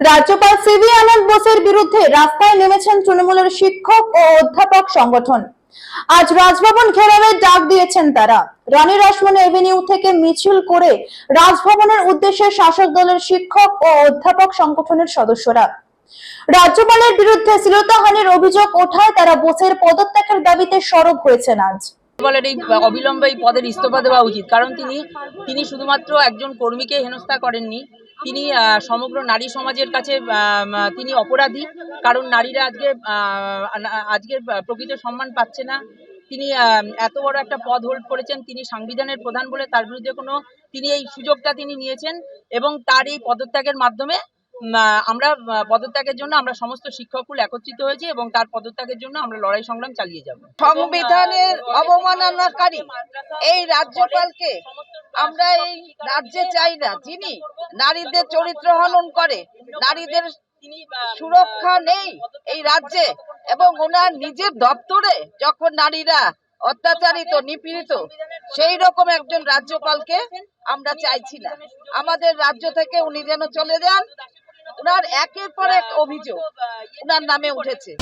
রাজ্যপাল সিভি আনন্দ বোসের বিরুদ্ধে রাস্তায় নেমেছেন তৃণমূলের শিক্ষক ও অধ্যাপক সংগঠন। আজ রাজভবন ঘেরাওয়ের ডাক দিয়েছেন তারা। রানী রাসমণি এভিনিউ থেকে মিছিল করে রাজভবনের উদ্দেশ্যে শাসক দলের শিক্ষক ও অধ্যাপক সংগঠনের সদস্যরা। রাজ্যপালের বিরুদ্ধে শ্লীলতাহানির অভিযোগ ওঠায় তারা বোসের পদত্যাগের দাবিতে সরব হয়েছেন আজ। বলের এই অবিলম্বে এই পদের ইস্তফা দেওয়া উচিত। কারণ তিনি তিনি শুধুমাত্র একজন কর্মীকে হেনস্থা করেননি। তিনি সমগ্র নারী সমাজের কাছে তিনি অপরাধী। কারণ নারীরা আজকে আজকে প্রকৃত সম্মান পাচ্ছে না। তিনি এত বড় একটা পদ হোল্ড করেছেন। তিনি সাংবিধানের প্রধান বলে তার বিরুদ্ধে কোনো, তিনি এই সুযোগটা তিনি নিয়েছেন এবং তার এই পদত্যাগের মাধ্যমে আমরা পদত্যাগের জন্য আমরা সমস্ত শিক্ষককুল একত্রিত হয়েছি এবং তার পদত্যাগের জন্য আমরা লড়াই সংগ্রাম চালিয়ে যাব। সংবিধানের অবমাননাকারী এই রাজ্যপালকে আমরা এই রাজ্যে চাই না। যিনি নারীদের চরিত্র হনন করে নারীদের সুরক্ষা নেই এই রাজ্যে এবং ওনার নিজের দপ্তরে যখন নারীরা অত্যাচারিত নিপীড়িত সেই রকম একজন রাজ্যপালকে আমরা চাইছি না। আমাদের রাজ্য থেকে উনি যেন চলে যান উনার একের পর এক অভিযোগ। ওনার নামে উঠেছে।